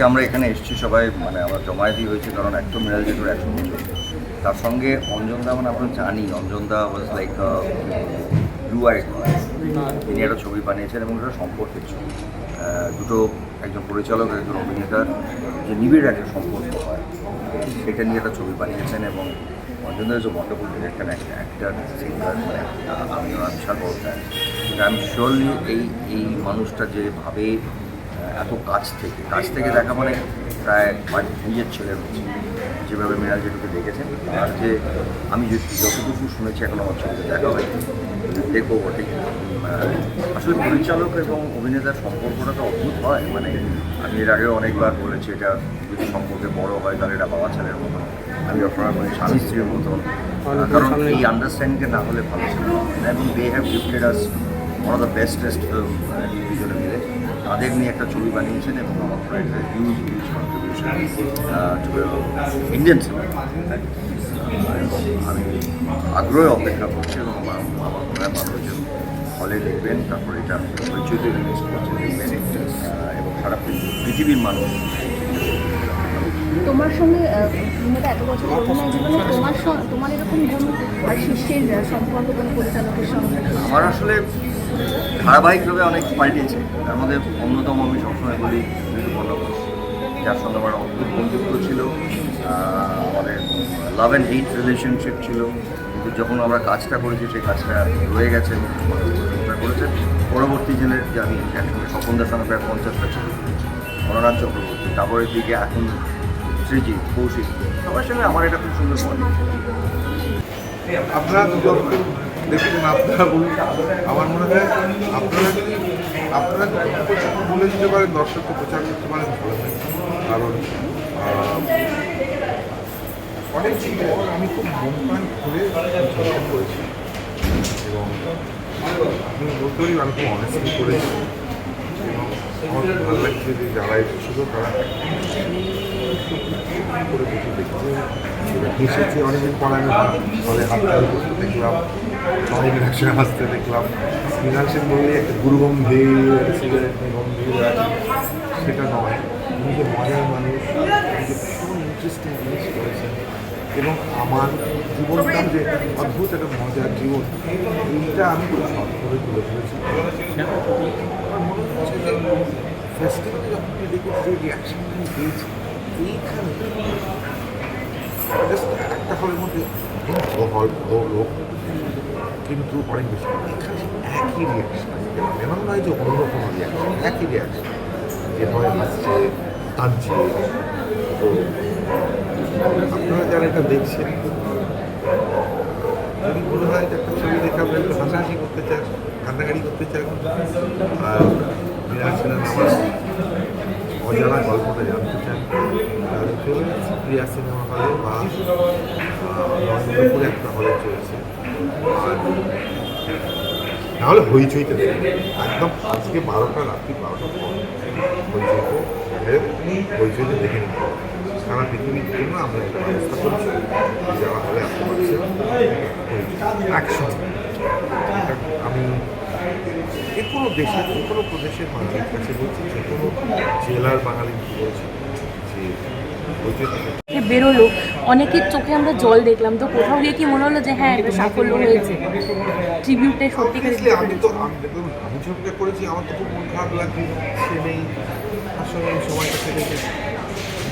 আজকে আমরা এখানে এসেছি সবাই মানে আমরা জমায়েতই হয়েছে কারণ এক তো মিরাজ জেঠুর একশো বছর তার সঙ্গে অঞ্জনদা মানে আমরা জানি অঞ্জনদা ওয়াজ লাইক ব্লু আইড তিনি একটা ছবি বানিয়েছেন এবং এটা সম্পর্কের ছবি দুটো একজন পরিচালক একজন অভিনেতার যে নিবিড় একটা সম্পর্ক হয়। সেটা নিয়ে একটা ছবি বানিয়েছেন এবং অঞ্জনদা is wonderful director actor singer ah, আমি ওনার বিশাল বড় এম শিওরলি এই এই মানুষটা যেভাবে এত কাছ থেকে কাছ থেকে দেখা মানে প্রায় বাড়ির নিজের ছেলের মতো। যেভাবে মিনাল জেঠুকে দেখেছেন আর যে আমি যতটুকু শুনেছি এখন আমার ছবিতে দেখা হয় দেখব বটে আসলে পরিচালক এবং অভিনেতার সম্পর্কটা তো অদ্ভুত হয় মানে আমি এর আগেও অনেকবার বলেছি এটা যদি সম্পর্কে বড় হয় তাহলে এটা বাবা ছেলের মতন। আমি আপনারা বলি স্বামী স্ত্রীর মতন। কারণ এই আন্ডারস্ট্যান্ডিংটা না হলে ভালো ছিল। এবং they have gifted us one of the bestest film তাদের নিয়ে একটা ছবি বানিয়েছেন এবং আমার huge huge contribution Indian cinema আমি আগ্রহে অপেক্ষা করছি এবং আমার আমার মানুষজন হলে দেখবেন তারপরে এটা পরিচয়তে রিলিজ করছে দেখবেন এবং সারা পৃথিবীর মানুষ তোমার সঙ্গে অভিনেতা এত বছর অভিনয় জীবনে তোমার এরকম কোনো আর শিষ্যের সম্পর্ক কোনো পরিচালকের সঙ্গে? আমার আসলে ধারাবাহিকভাবে অনেক পাল্টেছে। তার মধ্যে অন্যতম আমি সবসময় বলি ঋতুপর্ণ ঘোষ যার সঙ্গে আমার অদ্ভুত বন্ধুত্ব ছিল আমাদের লাভ অ্যান্ড হেইট রিলেশনশিপ ছিল। কিন্তু যখন আমরা কাজটা করেছি, সেই কাজটা রয়ে গেছে করেছেন। পরবর্তী দিনের যে আমি একসঙ্গে স্বপনদার সঙ্গে প্রায় পঞ্চাশটা করেছি মনোনাথ চক্রবর্তী, তারপরের দিকে এখন সৃজিৎ, কৌশিক। সবার সঙ্গে আমার এটা খুব সুন্দর বন্ধ আপনারা যত দেখেছেন আপনারা বলুন আমার মনে হয় আপনারা আপনারা বলে দিতে পারেন দর্শককে প্রচার করতে পারেন ভালো হয় কারণ অনেক আমি খুব মন প্রাণ খুলে যোগদান করেছি এবং আমি বলতে পারি আমি খুব অনেস্টলি করেছি এবং আমার খুব ভালো লাগছে যে যারা এসেছিল তারা করে বসে দেখছে হেসেছে অনেকদিন পর আমি ফলে হাত দেখলাম অনেকের একসঙ্গে হাসতে দেখলাম। মৃণাল সেন বললে একটা গুরুগম্ভীর গম্ভীর সেটা নয়। উনি যে মজার মানুষ যে ভীষণ ইন্টারেস্টিং জিনিস করেছেন। এবং আমার জীবনটা যে অদ্ভুত একটা মজার জীবন, এইটা আমি খুব শর্ট করে তুলে ধরেছি। ফেস্টিভ্যালে যখন দেখেছি যে রিয়াকশন পেয়েছি, এইখানে একটা হলের মধ্যে লোক কিন্তু অনেক বেশি। এখানে একই রিয়াকশন এমন নয় যে অন্য কোনো রিয়াকশন একই রিয়াকশন যে হয় হাসছে কাঁদছে। তো আপনারা যারা এটা দেখছেন, যদি মনে হয় যে একটা ছবি দেখে আপনারা একটু হাসাহাসি করতে চান, কান্নাকাটি করতে চান, আর বিরাট সেনের আমার অজানা গল্পটা জানতে চান, তাহলে প্রিয়া সিনেমা হলে বা নন্দনপুরে একটা হলে চলছে। নাহলে হইচইতে। একদম আজকে বারোটা, রাত্রি বারোটা পর হইচইতে হইচইতে দেখে নিতে। সারা পৃথিবীর জন্য আমরা একটা ব্যবস্থা করছি, যারা হলে আসতে পারছে আমি যে কোনো দেশের যে কোনো প্রদেশের মানুষের কাছে বলছি, যে কোনো জেলার বাঙালি বলছি যে বেরোলো। অনেকের চোখে আমরা জল দেখলাম। তো কোথাও গিয়ে কি মনে হলো যে হ্যাঁ একটা সাফল্য হয়েছে? ট্রিবিউটে Obviously, আমি তো আমি দেখুন আমি ছবিটা করেছি আমার তো খুব মন খারাপ লাগছে সে নেই। আসলে এই সময়টা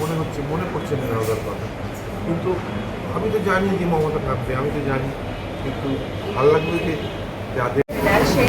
মনে হচ্ছে মনে পড়ছে না কথা। কিন্তু আমি তো জানি যে মমতা থাকবে আমি তো জানি। কিন্তু ভালো লাগবে যে যাদের সেই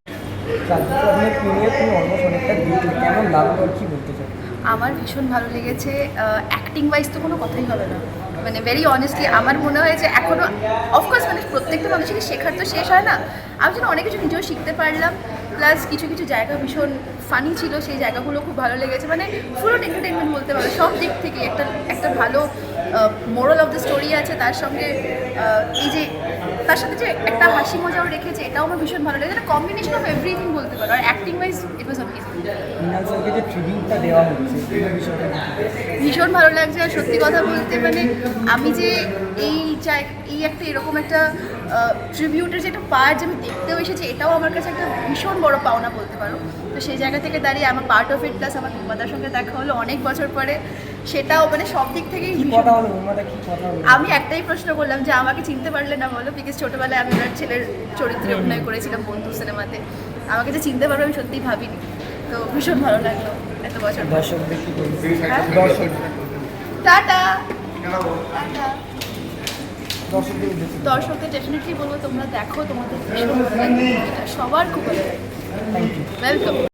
আমার ভীষণ ভালো লেগেছে অ্যাক্টিং ওয়াইজ তো কোনো কথাই হবে না। মানে ভেরি অনেস্টলি আমার মনে হয় যে এখনও অফকোর্স মানে প্রত্যেকটা মানুষেরই শেখার তো শেষ হয় না। আমি যেন অনেক কিছু নিজেও শিখতে পারলাম প্লাস কিছু কিছু জায়গা ভীষণ ফানি ছিল, সেই জায়গাগুলো খুব ভালো লেগেছে। মানে ফুল এন্টারটেনমেন্ট বলতে পারো, সব দিক থেকে একটা একটা ভালো মোরাল অফ দ্য স্টোরি আছে তার সঙ্গে এই যে তার সাথে যে একটা হাসি মজাও রেখেছে এটাও আমার ভীষণ ভালো লেগেছে। কম্বিনেশন অফ এভরিথিং বলতে পারো। আর acting wise it was amazing Mrinal স্যারকে যে ট্রিবিউটটা দেওয়া হচ্ছে এই বিষয়টা নিয়ে ভীষণ ভালো লাগছে। আর সত্যি কথা বলতে মানে আমি যে এই এই একটা এরকম একটা ট্রিবিউটের যে একটা পার্ট যে আমি দেখতেও এসেছি এটাও আমার কাছে একটা ভীষণ বড় পাওনা বলতে পারো। তো সেই জায়গা থেকে দাঁড়িয়ে আমার পার্ট অফ ইট প্লাস আমার তোমাদের সঙ্গে দেখা হলো অনেক বছর পরে। সেটাও মানে সব দিক থেকেই কি ভীষণ কথা হলো উন্মাটা কি কথা হলো আমি একটাই প্রশ্ন করলাম যে আমাকে চিনতে পারলে না বলো বিকজ ছোটোবেলায় আমি ওনার ছেলের চরিত্রে অভিনয় করেছিলাম বন্ধু সিনেমাতে। আমাকে যে চিনতে পারবে আমি সত্যিই ভাবিনি। তো ভীষণ ভালো লাগল এত বছর হ্যাঁ? দর্শক। টাটা। টাটা। দর্শকদের ডেফিনেটলি বলব তোমরা দেখো তোমাদের সবার খুব ভালো ওয়েলকাম